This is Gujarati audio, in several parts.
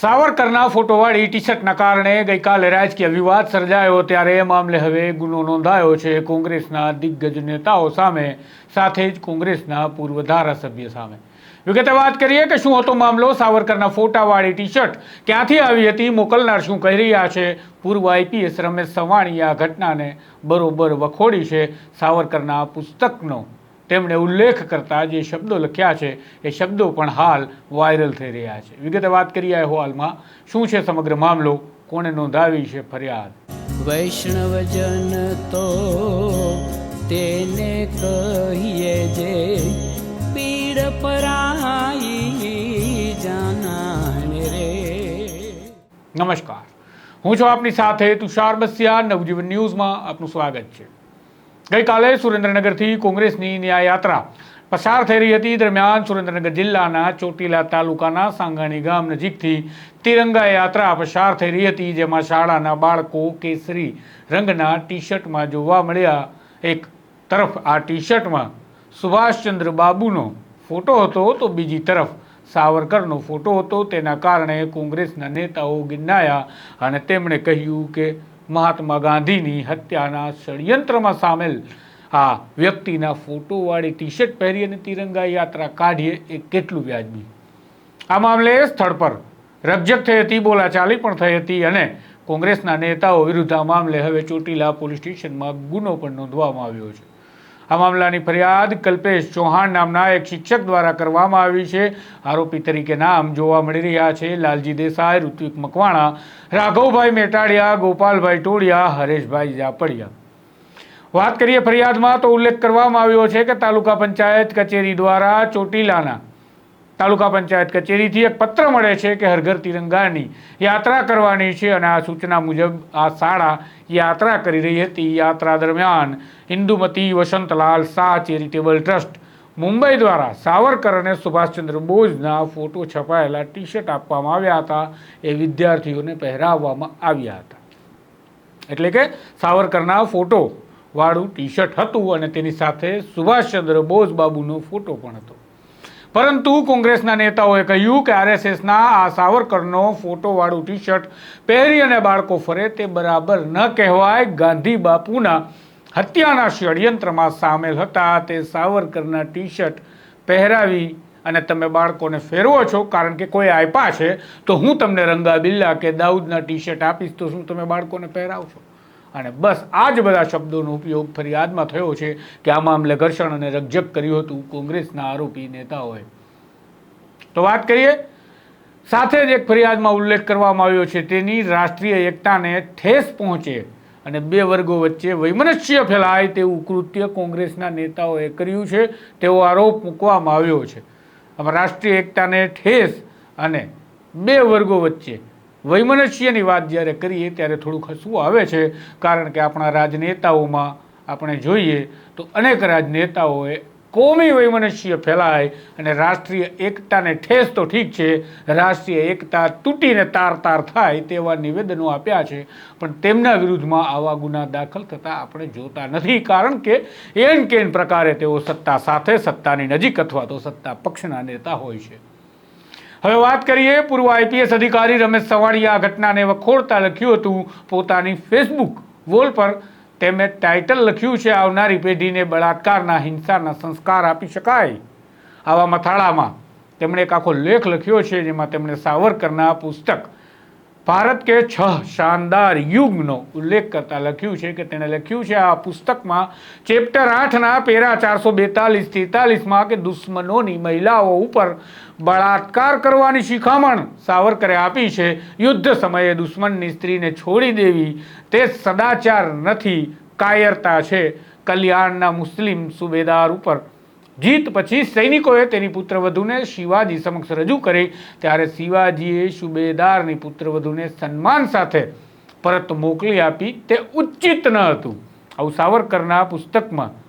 સાવરકરના ફોટોવાળી ટી શર્ટના કારણે ગઈકાલે રાજકીય વિવાદ સર્જાયો ત્યારે એ મામલે હવે ગુનો નોંધાયો છે. કોંગ્રેસના દિગ્ગજ નેતાઓ સામે, સાથે જ કોંગ્રેસના પૂર્વ ધારાસભ્ય સામે. વિગતે વાત કરીએ કે શું હતો મામલો? સાવરકરના ફોટાવાળી ટી શર્ટ ક્યાંથી આવી હતી? મોકલનાર શું કહી રહ્યા છે? પૂર્વ આઈપીએસ રમેશ સવાણીએ આ ઘટનાને બરોબર વખોડી છે. સાવરકરના પુસ્તકનો તેમણે ઉલ્લેખ કરતા જે શબ્દો લખ્યા છે એ શબ્દો પણ હાલ વાયરલ થઈ રહ્યા છે. વિગતે વાત કરીએ અહેવાલમાં શું છે સમગ્ર મામલો? કોણે નોંધાવી છે ફરિયાદ? વૈષ્ણવજન તો તેને કહીએ જે પીડ પરાઈ જાનાને રે. નમસ્કાર. હું છું આપની સાથે તુષાર બસિયા. નવજીવન ન્યૂઝમાં આપનું સ્વાગત છે. ગઈકાલે સુરેન્દ્રનગરથી કોંગ્રેસની ન્યાયયાત્રા પસાર થઈ રહી હતી. દરમિયાન સુરેન્દ્રનગર જિલ્લાના ચોટીલા તાલુકાના સાંગાણી ગામ નજીકથી તિરંગા યાત્રા પસાર થઈ રહી હતી, જેમાં શાળાના બાળકો કેસરી રંગના ટી શર્ટમાં જોવા મળ્યા. એક તરફ આ ટી શર્ટમાં સુભાષચંદ્ર બાબુનો ફોટો હતો, તો બીજી તરફ સાવરકરનો ફોટો હતો. તેના કારણે કોંગ્રેસના નેતાઓ ગિન્નાયા અને તેમણે કહ્યું કે મહાત્મા ગાંધીની હત્યાના ષડયંત્રમાં સામેલ. આ વ્યક્તિના ફોટોવાળી ટી શર્ટ પહેરી અને તિરંગા યાત્રા કાઢીએ એ કેટલું વ્યાજબી. આ મામલે સ્થળ પર રજક થઈ હતી, બોલાચાલી પણ થઈ હતી અને કોંગ્રેસના નેતાઓ વિરુદ્ધ આ મામલે હવે ચોટીલા પોલીસ સ્ટેશનમાં ગુનો પણ નોંધવામાં આવ્યો છે. આ મામલાની ફરિયાદ કલ્પેશ ચૌહાણ નામના એક શિક્ષક દ્વારા કરવામાં આવી છે. આરોપી તરીકે નામ જોવા મળી રહ્યા છે. લાલજી દેસાઈ, ઋત્વિક મકવાણા, રાઘવભાઈ મેટાડિયા, ગોપાલભાઈ ટોળિયા, હરેશભાઈ જાપડિયા. વાત કરીએ ફરિયાદમાં તો ઉલ્લેખ કરવામાં આવ્યો છે કે તાલુકા પંચાયત કચેરી દ્વારા ચોટીલાના તાલુકા પંચાયત કચેરીથી એક પત્ર મળે છે કે હરઘર તિરંગાની યાત્રા કરવાની છે અને આ સૂચના મુજબ આ શાળા યાત્રા કરી રહી હતી. યાત્રા દરમિયાન હિન્દુમતી વસંતલાલ શાહ ચેરિટેબલ ટ્રસ્ટ મુંબઈ દ્વારા સાવરકર અને સુભાષચંદ્ર બોઝના ફોટો છપાયેલા ટી શર્ટ આપવામાં આવ્યા હતા. એ વિદ્યાર્થીઓને પહેરાવવામાં આવ્યા હતા. એટલે કે સાવરકરના ફોટો વાળું ટી શર્ટ હતું અને તેની સાથે સુભાષચંદ્ર બોઝ બાબુનો ફોટો પણ હતો. પરંતુ કોંગ્રેસના નેતાઓએ કહ્યું કે આરએસએસના આ સાવરકરનો ફોટોવાળું ટી શર્ટ પહેરી અને બાળકો ફરે તે બરાબર ન કહેવાય. ગાંધી બાપુના હત્યાના ષડયંત્રમાં સામેલ હતા. તે સાવરકરના ટી શર્ટ પહેરાવી અને તમે બાળકોને ફેરવો છો કારણ કે કોઈ આપ્યા છે તો હું તમને રંગા બિલ્લા કે દાઉદના ટી શર્ટ આપીશ તો શું તમે બાળકોને પહેરાવશો? અને બસ આ જ બધા શબ્દોનો ઉપયોગ ફરિયાદમાં થયો છે કે આ મામલે ઘર્ષણ અને રકઝક કર્યું હતું કોંગ્રેસના આરોપી નેતાઓએ. તો વાત કરીએ, સાથે જ એક ફરિયાદમાં ઉલ્લેખ કરવામાં આવ્યો છે, તેની રાષ્ટ્રીય એકતાને ઠેસ પહોંચે અને બે વર્ગો વચ્ચે વૈમનસ્ય ફેલાય તેવું કૃત્ય કોંગ્રેસના નેતાઓએ કર્યું છે, તેવો આરોપ મૂકવામાં આવ્યો છે. આમાં રાષ્ટ્રીય એકતાને ઠેસ અને બે વર્ગો વચ્ચે વૈમનસ્યની વાત જ્યારે કરીએ, ત્યારે થોડુંક હસવું આવે છે, કારણ કે આપણા રાજનેતાઓમાં આપણે જોઈએ તો અનેક રાજનેતાઓએ કોમી વૈમનસ્ય ફેલાય અને રાષ્ટ્રીય એકતાને ઠેસ તો ઠીક છે, રાષ્ટ્રીય એકતા તૂટીને તાર તાર થાય તેવા નિવેદનો આપ્યા છે, પણ તેમના વિરુદ્ધમાં આવા ગુના દાખલ થતા આપણે જોતા નથી, કારણ કે એન કેન પ્રકારે તેઓ સત્તા સાથે સત્તાની નજીક અથવા તો સત્તા પક્ષના નેતા હોય છે. હવે વાત કરીએ, પૂર્વ આઈપીએસ અધિકારી રમેશ સવાણીએ આ ઘટનાને વખોડતા લખ્યું હતું. પોતાની ફેસબુક વોલ પર તેમણે ટાઇટલ લખ્યું છે, આવનારી પેઢીને બળાત્કારના, હિંસાના સંસ્કાર આપી શકાય. આવા મથાળામાં તેમણે એક આખો લેખ લખ્યો છે, જેમાં તેમણે સાવરકરના પુસ્તક ભારત કે છ શાનદાર યુગનો ઉલ્લેખ કરતા લખ્યું છે કે તેણે લખ્યું છે આ પુસ્તકમાં ચેપ્ટર આઠના પેરા ચારસો બેતાલીસ તેતાલીસમાં કે દુશ્મનોની મહિલાઓ ઉપર બળાત્કાર કરવાની શિખામણ સાવરકરે આપી છે. યુદ્ધ સમયે દુશ્મનની સ્ત્રીને છોડી દેવી તે સદાચાર નથી, કાયરતા છે. કલ્યાણના મુસ્લિમ સુબેદાર ઉપર જીત પછી સૈનિકોએ તેની પુત્રવધૂને શિવાજી સમક્ષ રજૂ કરી. ત્યારે શિવાજીએ સુબેદારની પુત્રવધૂને સન્માન સાથે પરત મોકલી આપી. તે ઉચિત ન હતું. આવું સાવરકરના પુસ્તકમાં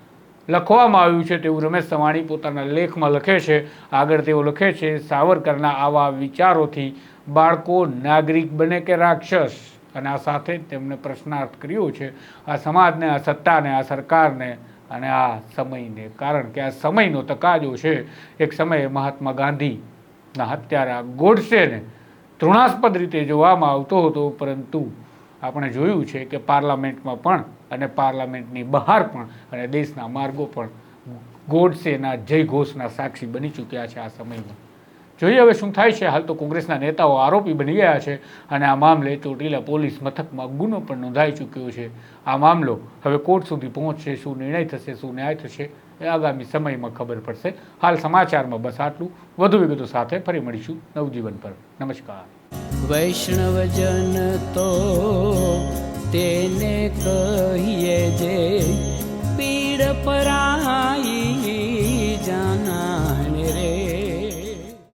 લખવામાં આવ્યું છે. તેવું રમેશ સવાણી પોતાના લેખમાં લખે છે. આગળ તેઓ લખે છે, સાવરકરના આવા વિચારોથી બાળકો નાગરિક બને કે રાક્ષસ? અને આ સાથે તેમણે પ્રશ્નાર્થ કર્યો છે. આ સમાજને, આ સત્તાને, આ સરકારને અને આ સમયને, કારણ કે આ સમયનો તકાજો છે, એક સમયે મહાત્મા ગાંધીના હત્યારા ગોડસેને તૃણાસ્પદ રીતે જોવામાં આવતો હતો, પરંતુ આપણે જોયું છે કે પાર્લામેન્ટમાં પણ અને પાર્લામેન્ટની બહાર પણ અને દેશના માર્ગો પણ ગોડસેના જય ઘોષના સાક્ષી બની ચૂક્યા છે આ સમયમાં. જોઈએ હવે શું થાય છે. હાલ તો કોંગ્રેસના નેતાઓ આરોપી બની ગયા છે અને આ મામલે ચોટીલા પોલીસ મથકમાં ગુનો પણ નોંધાઈ ચૂક્યો છે. આ મામલો હવે કોર્ટ સુધી પહોંચશે, શું નિર્ણય થશે, શું ન્યાય થશે એ આગામી સમયમાં ખબર પડશે. હાલ સમાચારમાં બસ આટલું. વધુ વિગતો સાથે ફરી મળીશું નવજીવન પર. નમસ્કાર. વૈષ્ણવજન તો તેને કહીએ જે